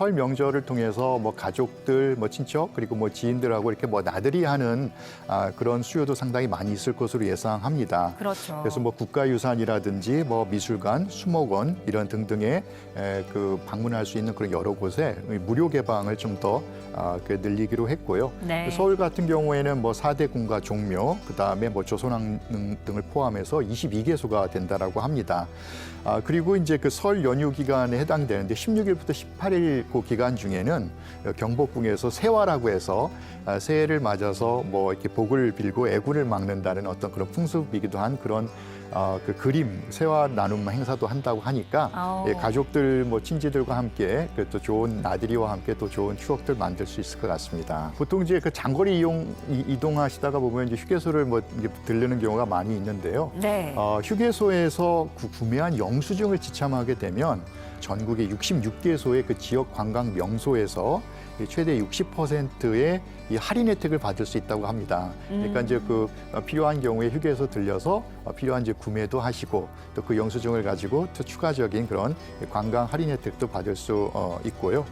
설 명절을 통해서 뭐 가족들, 뭐 친척 그리고 뭐 지인들하고 이렇게 뭐 나들이 하는 아, 그런 수요도 상당히 많이 있을 것으로 예상합니다. 그렇죠. 그래서 뭐 국가유산이라든지 뭐 미술관, 수목원 이런 등등의 에, 그 방문할 수 있는 그런 여러 곳에 무료 개방을 좀더 아, 그 늘리기로 했고요. 네. 서울 같은 경우에는 뭐 4대 군가 종묘, 그다음에 뭐 조선왕릉 등을 포함해서 22개소가 된다라고 합니다. 아, 그리고 이제 그 설 연휴 기간에 해당되는데 16일부터 18일 그 기간 중에는 경복궁에서 세화라고 해서 아, 새해를 맞아서 뭐 이렇게 복을 빌고 애군을 막는다는 어떤 그런 풍습이기도 한 그런 아, 그 그림 세화 나눔 행사도 한다고 하니까. 예, 가족들 뭐 친지들과 함께 그또 좋은 나들이와 함께 또 좋은 추억들 만들 수 있을 것 같습니다. 보통 이제 그 장거리 이용 이- 이동하시다가 보면 이제 휴게소를 뭐 이제 들르는 경우가 많이 있는데요. 네. 어, 휴게소에서 구, 구매한 영수증을 지참하게 되면 전국의 66개소의 그 지역 관광 명소에서 이 최대 60%의 이 할인 혜택을 받을 수 있다고 합니다. 그러니까 음. 이제 그 어, 필요한 경우에 휴게소 들려서 어, 필요한 이제 구매도 하시고 또 그 영수증을 가지고 또 추가적인 그런 관광 할인 혜택도 받을 수 어, 있고요.